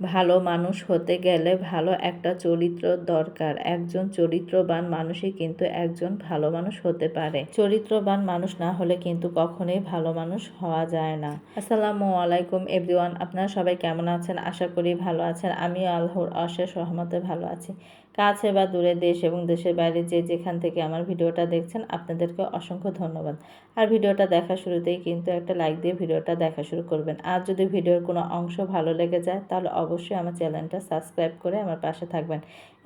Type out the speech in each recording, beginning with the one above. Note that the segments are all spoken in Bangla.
ভালো মানুষ হতে গেলে ভালো একটা চরিত্র দরকার। একজন চরিত্রবান মানুষই কিন্তু একজন ভালো মানুষ হতে পারে। চরিত্রবান মানুষ না হলে কিন্তু কখনোই ভালো মানুষ হওয়া যায় না। আসসালামু আলাইকুম এভরিওয়ান, আপনারা সবাই কেমন আছেন? আশা করি ভালো আছেন। আমি আল্লাহর অশেষ সহমতে ভালো আছি। কাছে বা দূরে দেশ এবং দেশের বাইরে যে যেখান থেকে আমার ভিডিওটা দেখছেন, আপনাদেরকে অসংখ্য ধন্যবাদ। আর ভিডিওটা দেখা শুরুতেই কিন্তু একটা লাইক দিয়ে ভিডিওটা দেখা শুরু করবেন। আর যদি ভিডিওর কোনো অংশ ভালো লেগে যায়, তাহলে অবশ্যই আমার চ্যানেলটা সাবস্ক্রাইব করে আমার পাশে থাকবেন।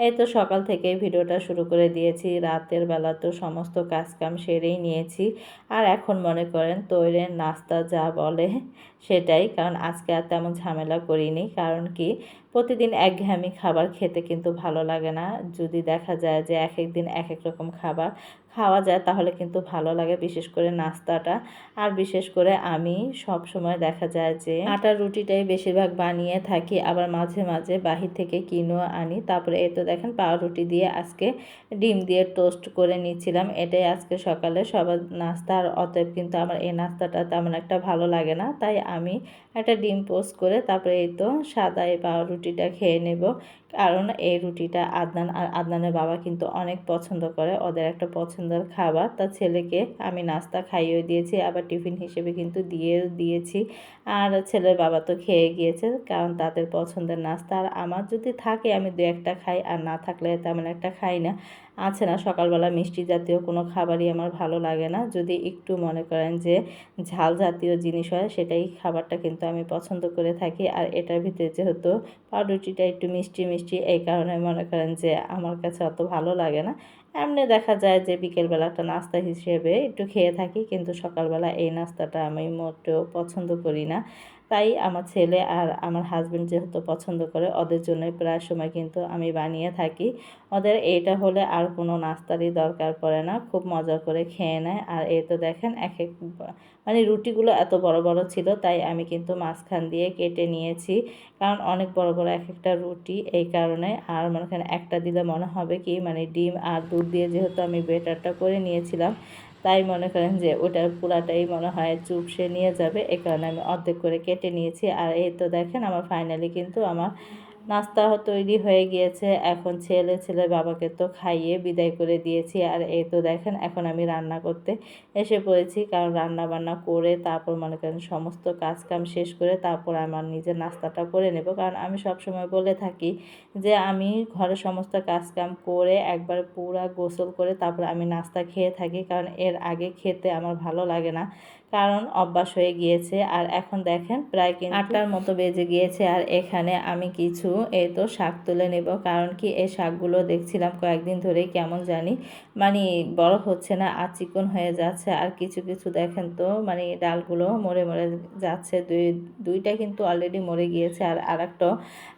এই তো সকাল থেকেই ভিডিওটা শুরু করে দিয়েছি। রাতের বেলা তো সমস্ত কাজকাম সেরেই নিয়েছি। আর এখন মনে করেন, তৈরের নাস্তা যা বলে সেটাই, কারণ আজকে আর তেমন ঝামেলা করিনি। কারণ কি, প্রতিদিন একঘেয়েমি খাবার খেতে কিন্তু ভালো লাগে না। যদি দেখা যায় যে এক এক দিন এক এক রকম খাবার খাওয়া যায় তাহলে কিন্তু ভালো লাগে, বিশেষ করে নাস্তাটা। আর বিশেষ করে আমি সব সময় দেখা যায় যে আটার রুটিটাই বেশিরভাগ বানিয়ে থাকি, আবার মাঝে মাঝে বাহির থেকে কিনেও আনি। তারপরে এই তো দেখেন পাউরুটি দিয়ে আজকে ডিম দিয়ে টোস্ট করে নিচ্ছিলাম। এটাই আজকে সকালে সবার নাস্তা। আর অতএব কিন্তু আমার এই নাস্তাটা তেমন একটা ভালো লাগে না। তাই আমি একটা ডিম পোস্ট করে তারপরে এই তো সাদা এই পাউরুটিটা খেয়ে নেব। কারণ এই রুটিটা আদনান আর আদনানের বাবা কিন্তু অনেক পছন্দ করে, ওদের একটা পছন্দের খাবার। তার ছেলেকে আমি নাস্তা খাইয়েও দিয়েছি, আবার টিফিন হিসেবে কিন্তু দিয়েও দিয়েছি। আর ছেলের বাবা তো খেয়ে গিয়েছে, কারণ তাদের পছন্দের নাস্তা। আর আমার যদি থাকে, আমি দু একটা খাই, আর না থাকলে তেমন একটা খাই না। আছে না সকালবেলা মিষ্টি জাতীয় কোনো খাবারই আমার ভালো লাগে না। যদি একটু মনে করেন যে ঝাল জাতীয় জিনিস হয়, সেটাই খাবারটা কিন্তু আমি পছন্দ করে থাকি। আর এটার ভিতরে যেহেতু পাউরুটিটা একটু মিষ্টি মিষ্টি, এই কারণে মনে করেন যে আমার কাছে অত ভালো লাগে না। এমনি দেখা যায় যে বিকেলবেলা একটা নাস্তা হিসেবে একটু খেয়ে থাকি, কিন্তু সকালবেলা এই নাস্তাটা আমি মোটেও পছন্দ করি না। তাই আমার ছেলে আর আমার হাজব্যান্ড যেহেতু পছন্দ করে, ওদের জন্য প্রায় সময় কিন্তু আমি বানিয়ে থাকি। ওদের এইটা হলে আর কোনো নাস্তারই দরকার পড়ে না, খুব মজা করে খেয়ে নেয়। আর এই তো দেখেন, এক এক মানে রুটিগুলো এত বড় বড় ছিল, তাই আমি কিন্তু মাঝখান দিয়ে কেটে নিয়েছি। কারণ অনেক বড় বড় এক একটা রুটি এই কারণে, আর মনে একটা দিলে মনে হবে কি মানে ডিম আর দুধ দিয়ে যেহেতু আমি বেটারটা করে নিয়েছিলাম, তাই মনে করেন যে ওটার পুরাটাই মনে হয় চুপসে নিয়ে যাবে। এ কারণে আমি অর্ধেক করে কেটে নিয়েছি। আর এই তো দেখেন, আমার ফাইনালি কিন্তু আমার নাস্তা তৈরি হয়ে গিয়েছে। এখন ছেলে ছেলে বাবাকে তো খাইয়ে বিদায় করে দিয়েছি। আর এই তো দেখেন, এখন আমি রান্না করতে এসে পড়েছি। কারণ রান্না বান্না করে তারপর মনে করেন সমস্ত কাজ কাম শেষ করে তারপর আমার নিজের নাস্তাটা করে নেব। কারণ আমি সব সময় বলে থাকি যে, আমি ঘরে সমস্ত কাজ কাম করে একবার পুরা গোসল করে তারপর আমি নাস্তা খেয়ে থাকি। কারণ এর আগে খেতে আমার ভালো লাগে না। কারণ অভ্যাস হয়ে গিয়েছে। আর এখন দেখেন প্রায় কিন্তু আটটার মতো বেজে গিয়েছে আর এখানে আমি কিছু এই তো শাক তুলে নেব। কারণ কি এই শাকগুলো দেখছিলাম কয়েকদিন ধরেই কেমন জানি মানে বড় হচ্ছে না আর চিকন হয়ে যাচ্ছে। আর কিছু কিছু দেখেন তো মানে ডালগুলো মরে মরে যাচ্ছে। দুই, দুইটা কিন্তু অলরেডি মরে গিয়েছে আর আরেকটা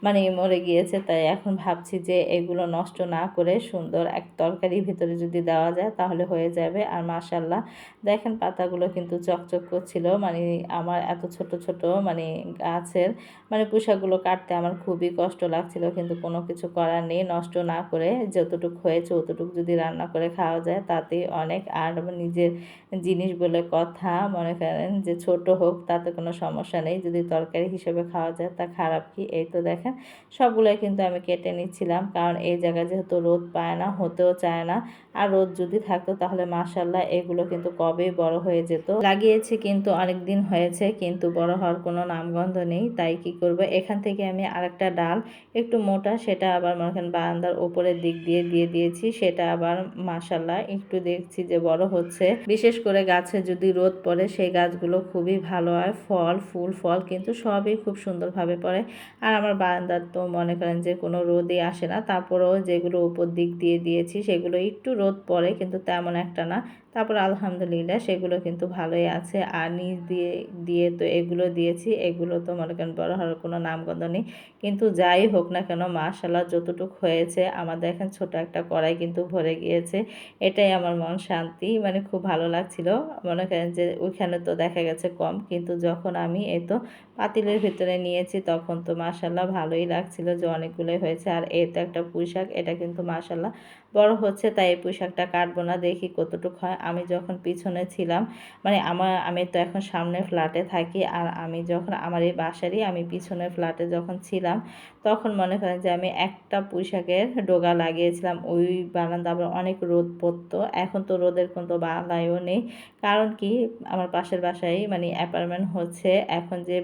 মানে মরে গিয়েছে। তাই এখন ভাবছি যে এগুলো নষ্ট না করে সুন্দর এক তরকারির ভিতরে যদি দেওয়া যায় তাহলে হয়ে যাবে। আর মাশাল্লাহ দেখেন পাতাগুলো কিন্তু চকচক করছিল মানে আমার এত ছোট ছোট মানে গাছের মানে পোশাকগুলো কাটতে আমার খুবই কষ্ট লাগছিল। কিন্তু কোনো কিছু করার নেই, নষ্ট না করে যতটুকু হয়েছে অতটুকু যদি রান্না করে খাওয়া যায় তাতেই অনেক আর নিজের জিনিস বলে কথা মনে করেন যে ছোট হোক, তাতে কোনো সমস্যা নেই। যদি তরকারি হিসেবে খাওয়া যায়, তা খারাপ কি? এই তো দেখেন সবগুলোই কিন্তু আমি কেটে নিচ্ছিলাম। কারণ এই জায়গায় যেহেতু রোদ পায় না, হতেও চায় না। আর রোদ যদি থাকতো, তাহলে মাসাল্লাহ এগুলো কিন্তু কবেই বড় হয়ে যেত। লাগিয়েছি কিন্তু অনেক দিন হয়েছে, কিন্তু বড় হওয়ার কোনো নামগন্ধ নেই। তাই কি করব? এখান থেকে আমি আরেকটা ডাল, একটু মোটা, সেটা আবার মনে করেন বারান্দার ওপরের দিক দিয়ে দিয়ে দিয়েছি, সেটা আবার মাসাল্লাহ একটু দেখছি যে বড় হচ্ছে। বিশেষ করে গাছে যদি রোদ পড়ে, সেই গাছগুলো খুবই ভালো হয়, ফল, ফুল, ফল কিন্তু সবই খুব সুন্দরভাবে পড়ে। আর আমার বারান্দার তো মনে করেন যে কোনো রোদই আসে না, তারপরেও যেগুলো উপর দিক দিয়ে দিয়েছি, সেগুলো একটু রোদ পড়ে, কিন্তু তেমন একটা না। তারপর আলহামদুলিল্লাহ সেগুলো কিন্তু ভালোই আছে। আর নিচ দিয়ে দিয়ে তো এগুলো দিয়েছি, এগুলো তো মনে করেন বড় হওয়ার কোনো নামগন্ধ নেই। কিন্তু যাই হোক না কেন মাশাল্লাহ যতটুকু হয়েছে আমাদের এখন ছোট একটা কড়াই কিন্তু ভরে গিয়েছে। এটাই আমার মন শান্তি মানে খুব ভালো লাগছিল। মনে করেন যে ওইখানে তো দেখা গেছে কম, কিন্তু যখন আমি এই তো পাতিলের ভিতরে নিয়েছি, তখন তো মাশাল্লাহ ভালোই লাগছিল যে অনেকগুলোই হয়েছে। আর এই তো একটা পোশাক এটা কিন্তু মাশাল্লাহ বড় হচ্ছে, তাই এই পোশাকটা কাটবো না, দেখি কতটুকু হয়। আমি যখন পিছনে ছিলাম মানে আমার আমি তো এখন সামনে ফ্ল্যাটে থাকি, আর আমি যখন আমার এই বাসারই আমি পিছনে ফ্ল্যাটে যখন ছিলাম, তখন মনে করেন যে আমি একটা পুঁইশাকের ডোগা লাগিয়েছিলাম। ওই বারান্দা আবার অনেক রোদ পড়তো। এখন তো রোদের কোনো বালাইও নেই। কারণ কি? আমার পাশের বাসায় মানে অ্যাপার্টমেন্ট হচ্ছে। এখন যে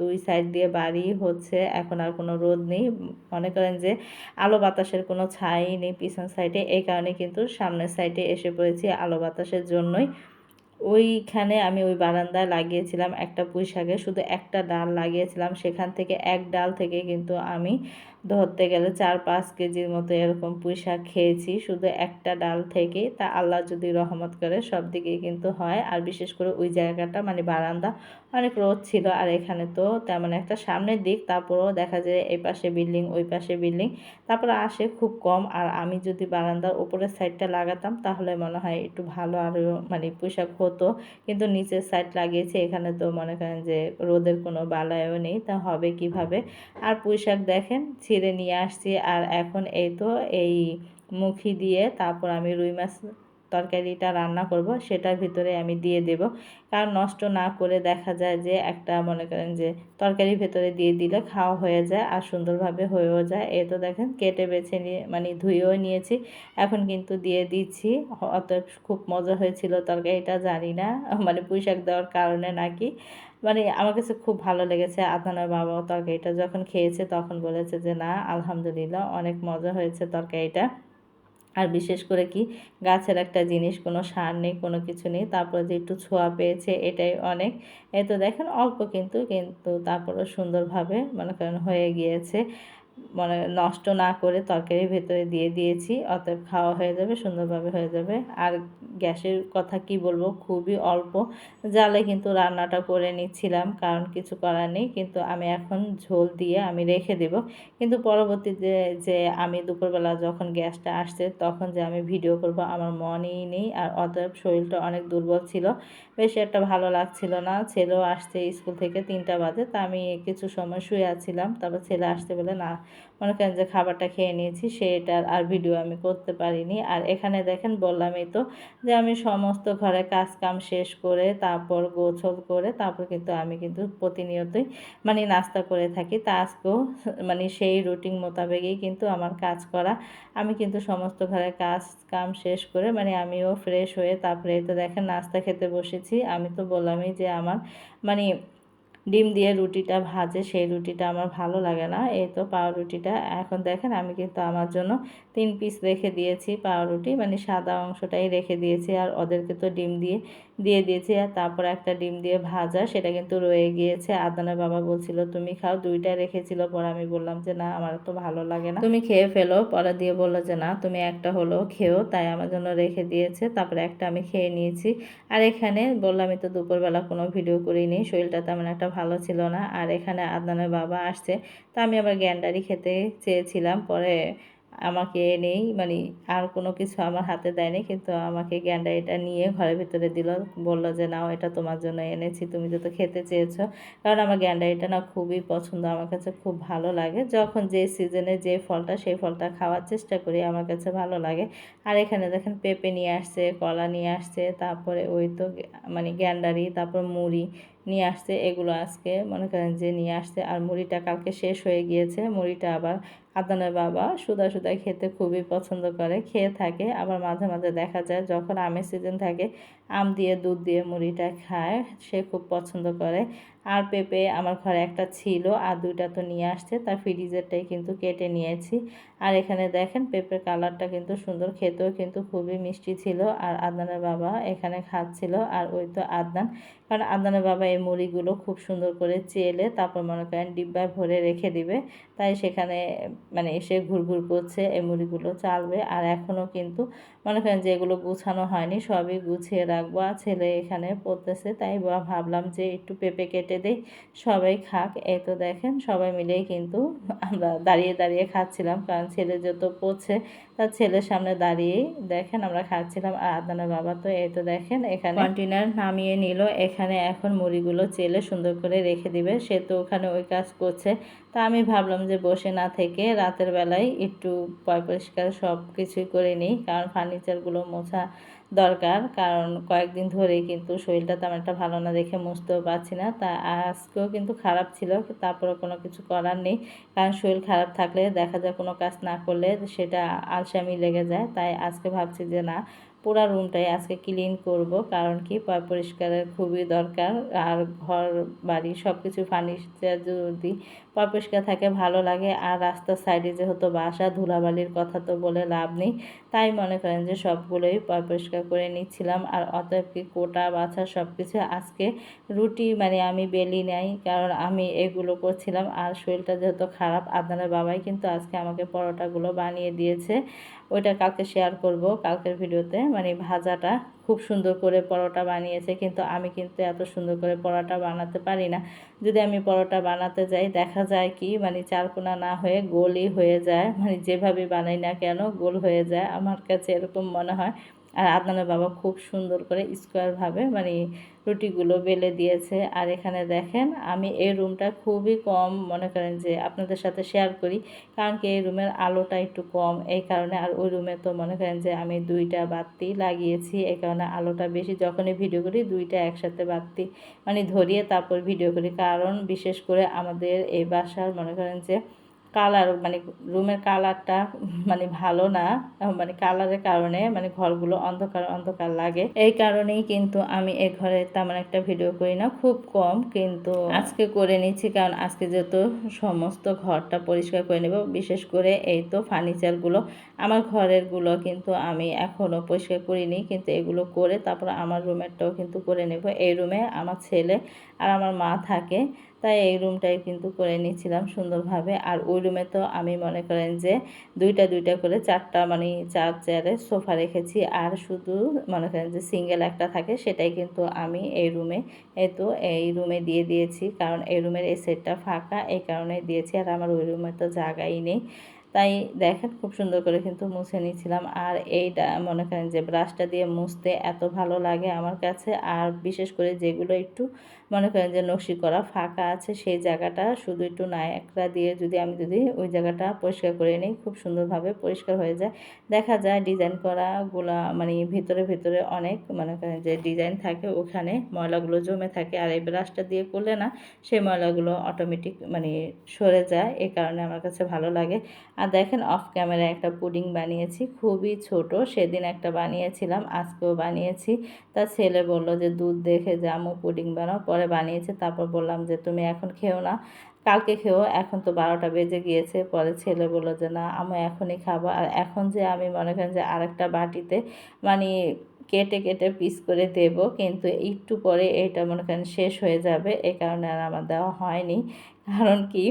দুই সাইড দিয়ে বাড়ি হচ্ছে, এখন আর কোনো রোদ নেই। মনে করেন যে আলো বাতাসের কোনো ছাই নেই পিছন সাইডে এই কারণে কিন্তু সামনের সাইডে এসে পড়েছি আলো বাতাসের জন্যই। ওইখানে আমি ওই বারান্দায় লাগিয়েছিলাম একটা পুঁই শাকে শুধু একটা ডাল লাগিয়েছিলাম। সেখান থেকে এক ডাল থেকে কিন্তু আমি ধরতে গেলে চার পাঁচ কেজির মতো এরকম পুঁই শাক খেয়েছি। শুধু একটা ডাল থেকে তা আল্লাহ যদি রহমত করে সব দিকেই কিন্তু হয়। আর বিশেষ করে ওই জায়গাটা মানে বারান্দা, অনেক রোদ ছিল। আর এখানে তো তেমন একটা সামনের দিক, তারপরেও দেখা যায় এই পাশে বিল্ডিং, ওই পাশে বিল্ডিং। তারপরে আসে খুব কম। আর আমি যদি বারান্দার ওপরের সাইডটা লাগাতাম, তাহলে মনে হয় একটু ভালো আরও মানে পোশাক হতো। কিন্তু নিচের সাইড লাগিয়েছে, এখানে তো মনে করেন যে রোদের কোনো বালায়ও নেই, তা হবে কীভাবে? আর পোশাক দেখেন, ছিঁড়ে নিয়ে আসছি, আর এখন এই তো এই মুখি দিয়ে তারপর আমি রুই মাছ তরকারিটা রান্না করব, সেটার ভিতরে আমি দিয়ে দেব। কারণ নষ্ট না করে দেখা যায় যে একটা মনে করেন যে তরকারির ভেতরে দিয়ে দিলে খাওয়া হয়ে যায় আর সুন্দরভাবে হয়েও যায়। এ তো দেখেন কেটে বেছে নিয়ে মানে ধুয়েও নিয়েছি। এখন কিন্তু দিয়ে দিচ্ছি। অত খুব মজা হয়েছিল তরকারিটা, জানি না মানে পুঁইশাক দেওয়ার কারণে নাকি। মানে আমার কাছে খুব ভালো লেগেছে আদনার বাবা তরকারিটা যখন খেয়েছে তখন বলেছে যে, না, আলহামদুলিল্লাহ, অনেক মজা হয়েছে তরকারিটা। আর বিশেষ করে কি গাছের একটা জিনিস, কোনো সার নেই, কোনো কিছু নেই, তারপরে যে একটু ছোঁয়া পেয়েছে এটাই অনেক। এ তো দেখেন অল্প কিন্তু কিন্তু তারপরে সুন্দরভাবে মনে করেন হয়ে গিয়েছে। মানে নষ্ট না করে তরকারির ভেতরে দিয়ে দিয়েছি, অতএব খাওয়া হয়ে যাবে, সুন্দরভাবে হয়ে যাবে। আর গ্যাসের কথা কি বলব, খুবই অল্প জালে কিন্তু রান্নাটা করে নিচ্ছিলাম, কারণ কিছু করার নেই। কিন্তু আমি এখন ঝোল দিয়ে আমি রেখে দেব। কিন্তু পরবর্তীতে যে আমি দুপুরবেলা যখন গ্যাসটা আসছে, তখন যে আমি ভিডিও করব, আমার মনেই নেই। আর অতএব শরীরটা অনেক দুর্বল ছিল। বেশি একটা ভালো লাগছিল না। ছেলেও আসছে স্কুল থেকে তিনটা বাজে, তা আমি কিছু সময় শুয়ে আছিলাম। তারপর ছেলে আসতে বলে, না মনে করেন যে খাবারটা খেয়ে নিয়েছি সেটার আর ভিডিও আমি করতে পারিনি। আর এখানে দেখেন বললামই তো যে আমি সমস্ত ঘরে কাজ কাম শেষ করে তারপর গোছল করে তারপর কিন্তু আমি কিন্তু প্রতিনিয়তই মানে নাস্তা করে থাকি। তা আজকেও মানে সেই রুটিন মোতাবেকই কিন্তু আমার কাজ করা। আমি কিন্তু সমস্ত ঘরে কাজ কাম শেষ করে মানে আমিও ফ্রেশ হয়ে তারপরে তো দেখেন নাস্তা খেতে বসেছি। আমি তো বললামই যে আমার মানে ডিম দিয়ে রুটিটা ভাজে, সেই রুটিটা আমার ভালো লাগে না। এই তো পাউরুটিটা। এখন দেখেন আমি কিন্তু আমার জন্য তিন পিস রেখে দিয়েছি পাউরুটি। মানে সাদা অংশটাই রেখে দিয়েছি আর ওদেরকে তো ডিম দিয়ে দিয়ে দিয়েছি। আর তারপর একটা ডিম দিয়ে ভাজা, সেটা কিন্তু রয়ে গিয়েছে। আদানের বাবা বলছিল, তুমি খাও। দুইটা রেখেছিল। পরে আমি বললাম যে, না, আমার তো ভালো লাগে না। তুমি খেয়ে ফেলো। পরে দিয়ে বলল যে, না, তুমি একটা হলো খেও। তাই আমার জন্য রেখে দিয়েছে। তারপরে একটা আমি খেয়ে নিয়েছি। আর এখানে বললাম, আমি তো দুপুরবেলা কোনো ভিডিও করিনি। শরীরটা তেমন একটা ভালো ছিল না। আর এখানে আদনানের বাবা আসছে। তা আমি আবার গ্যান্ডারি খেতে চেয়েছিলাম। পরে আমাকে নেই মানে আর কোনো কিছু আমার হাতে দেয়নি। কিন্তু আমাকে গ্যান্ডারিটা নিয়ে ঘরের ভিতরে দিল। বলল যে, নাও, এটা তোমার জন্য এনেছি। তুমি যত খেতে চেয়েছো। কারণ আমার গ্যান্ডারিটা না খুবই পছন্দ। আমার কাছে খুব ভালো লাগে। যখন যে সিজনে যে ফলটা, সেই ফলটা খাওয়ার চেষ্টা করি, আমার কাছে ভালো লাগে। আর এখানে দেখেন, পেঁপে নিয়ে আসছে, কলা নিয়ে আসছে, তারপরে ওই তো মানে গ্যান্ডারি, তারপর মুড়ি নিয়ে আসছে, এগুলো আজকে মনে করেন যে নিয়ে আসছে। আর মুড়িটা কালকে শেষ হয়ে গিয়েছে, মুড়িটা আবার আদানের বাবা সুদা সুদা খেতে খুবই পছন্দ করে, খেয়ে থাকে। আবার মাঝে মাঝে দেখা যায় যখন আমের সিজন থাকে, আম দিয়ে, দুধ দিয়ে মুড়িটা খায়, সে খুব পছন্দ করে। আর পেঁপে আমার ঘরে একটা ছিল আর দুইটা তো নিয়ে আসছে, তার ফ্রিজেরটাই কিন্তু কেটে নিয়েছি। আর এখানে দেখেন পেঁপের কালারটা কিন্তু সুন্দর, খেতেও কিন্তু খুবই মিষ্টি ছিল আর আদনানের বাবা এখানে খাচ্ছিল আর ওই তো আদনান। কারণ আদনানের বাবা এই মুড়িগুলো খুব সুন্দর করে চেলে তারপর মনে করেন ডিব্বায় ভরে রেখে দিবে, তাই সেখানে মানে এসে ঘুরঘুর করছে, এই মুড়িগুলো চালবে। আর এখনও কিন্তু মনে করেন যে এগুলো গুছানো হয়নি, সবই গুছিয়ে রাখব। আর ছেলে এখানে পড়তেছে, তাই ভাবলাম যে একটু পেঁপে কেটে দেই, সবাই খাক। এই তো দেখেন, সবাই মিলেই কিন্তু আমরা দাঁড়িয়ে দাঁড়িয়ে খাচ্ছিলাম, কারণ ছেলে যত পড়ছে, তার ছেলের সামনে দাঁড়িয়েই দেখেন আমরা খাচ্ছিলাম। আর আদানের বাবা তো এই তো দেখেন, এখানে কন্টেনার নামিয়ে নিল। এখানে এখন মুড়িগুলো চেলে সুন্দর করে রেখে দিবে। সে তো ওখানে ওই কাজ করছে। তা আমি ভাবলাম যে বসে না থেকে রাতের বেলায় একটু পয় পরিষ্কার সব কিছুই করে নিই, কারণ ফার্নিচারগুলো মোছা দরকার। কারণ কয়েকদিন ধরেই কিন্তু শরীরটা তেমন একটা ভালো না দেখে মুছতেও পারছি না। তা আজকেও কিন্তু খারাপ ছিল তারপরে কোনো কিছু করার নেই। কারণ শরীর খারাপ থাকলে দেখা যায় কোনো কাজ না করলে সেটা আলসামি লেগে যায়। তাই আজকে ভাবছি যে না পুরো রুমটাই আজকে ক্লিন করব, কারণ কি পরিষ্কারের খুবই দরকার। আর ঘর, বাড়ি সব কিছু ফার্নিচার যদি পরিষ্কার থাকে, ভালো লাগে। আর রাস্তার সাইডে যেহেতু বাসা, ধুলাবালির কথা তো বলে লাভ নেই। তাই মনে করেন যে সবগুলোই পরিষ্কার করে নিচ্ছিলাম। আর অতএব কি কোটা, বাছা সব কিছু আজকে রুটি মানে আমি বেলি নাই, কারণ আমি এগুলো করছিলাম। আর শরীরটা যেহেতু খারাপ আপনার বাবাই কিন্তু আজকে আমাকে পরোটাগুলো বানিয়ে দিয়েছে। ওইটা কালকে শেয়ার করব, কালকের ভিডিওতে মানে ভাজাটা। খুব সুন্দর করে পরোটা বানিয়েছে, কিন্তু আমি কিন্তু এত সুন্দর করে পরোটা বানাতে পারি না। যদি আমি পরোটা বানাতে যাই, দেখা যায় কি মানে চারকোনা না হয়ে গোলই হয়ে যায় মানে যেভাবে বানাই না কেন, গোল হয়ে যায়। আমার কাছে এরকম মনে হয়। আর আদনানের বাবা খুব সুন্দর করে স্কোয়ারভাবে মানে রুটিগুলো বেলে দিয়েছে। আর এখানে দেখেন, আমি এই রুমটা খুবই কম মনে করেন যে আপনাদের সাথে শেয়ার করি, কারণ কি এই রুমের আলোটা একটু কম। এই কারণে আর ওই রুমে তো মনে করেন যে আমি দুইটা বাতি লাগিয়েছি, এই কারণে আলোটা বেশি। যখনই ভিডিও করি, দুইটা একসাথে বাতি মানে ধরিয়ে তারপর ভিডিও করি। কারণ বিশেষ করে আমাদের এই বাসার মনে করেন যে কালার মানে রুমের কালারটা মানে ভালো না মানে কালারের কারণে মানে ঘরগুলো অন্ধকার অন্ধকার লাগে। এই কারণেই কিন্তু আমি এ ঘরে তেমন একটা ভিডিও করি না, খুব কম কিন্তু আজকে করে নিচ্ছি কারণ আজকে যেহেতু সমস্ত ঘরটা পরিষ্কার করে নেব, বিশেষ করে এই তো ফার্নিচারগুলো আমার ঘরেরগুলো কিন্তু আমি এখনও পরিষ্কার করিনি, কিন্তু এগুলো করে তারপর আমার রুমেরটাও কিন্তু করে নেব। এই রুমে আমার ছেলে আর আমার মা থাকে তাই এই রুমটাই কিন্তু করে নিয়েছিলাম সুন্দরভাবে। আর ওই রুমে তো আমি মনে করেন যে দুইটা দুইটা করে চারটা মানে চার চেয়ারে সোফা রেখেছি। আর শুধু মনে করেন যে সিঙ্গেল একটা থাকে সেটাই কিন্তু আমি এই রুমে এই তো এই রুমে দিয়ে দিয়েছি। কারণ এই রুমের এই সেটটা ফাঁকা, এই কারণে দিয়েছি। আর আমার ওই রুমে তো জায়গাই নেই। তাই দেখেন খুব সুন্দর করে কিন্তু মুছে নিয়েছিলাম। আর এইটা মনে করেন যে ব্রাশটা দিয়ে মুছতে এত ভালো লাগে আমার কাছে। আর বিশেষ করে যেগুলো একটু মনে করেন যে নকশি করা ফাঁকা আছে, সেই জায়গাটা শুধু একটু নায়করা দিয়ে যদি আমি যদি ওই জায়গাটা পরিষ্কার করে নিই, খুব সুন্দরভাবে পরিষ্কার হয়ে যায়। দেখা যায় ডিজাইন করাগুলা মানে ভিতরে ভিতরে অনেক মনে করেন যে ডিজাইন থাকে, ওখানে ময়লাগুলো জমে থাকে। আর এই ব্রাশটা দিয়ে করলে না, সেই ময়লাগুলো অটোমেটিক মানে সরে যায়। এ কারণে আমার কাছে ভালো লাগে। আর দেখেন অফ ক্যামেরা একটা পুডিং বানিয়েছি, খুবই ছোট, সেদিন একটা বানিয়েছিলাম, আজকেও বানিয়েছি। তা ছেলে বলল যে, দুধ দেখে যে আমু পুডিং বানাও। পরে বানিয়েছে, তারপর বললাম যে, তুমি এখন খেও না, কালকে খেও, এখন তো বারোটা বেজে গিয়েছে। পরে ছেলে বলল যে, না আমি এখনই খাব। আর এখন যে আমি মনে করেন যে, আরেকটা বাটিতে মানে কেটে কেটে পিস করে দেব, কিন্তু একটু পরে এটা মনে করেন শেষ হয়ে যাবে এই কারণে আর আমার দেওয়া হয়নি। কারণ কি?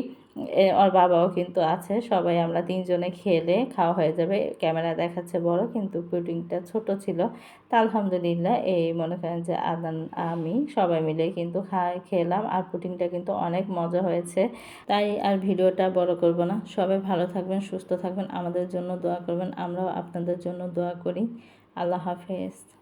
ওর বাবাও কিন্তু আছে। সবাই আমরা তিনজনে খেলে খাওয়া হয়ে যাবে। ক্যামেরা দেখাচ্ছে বড়, কিন্তু পুডিংটা ছোট ছিল। তা আলহামদুলিল্লাহ, এই মনে করেন যে আদান, আমি সবাই মিলে কিন্তু খাই, খেলাম। আর পুডিংটা কিন্তু অনেক মজা হয়েছে। তাই আর ভিডিওটা বড় করব না। সবাই ভালো থাকবেন, সুস্থ থাকবেন। আমাদের জন্য দোয়া করবেন। আমরাও আপনাদের জন্য দোয়া করি। আল্লাহ হাফেজ।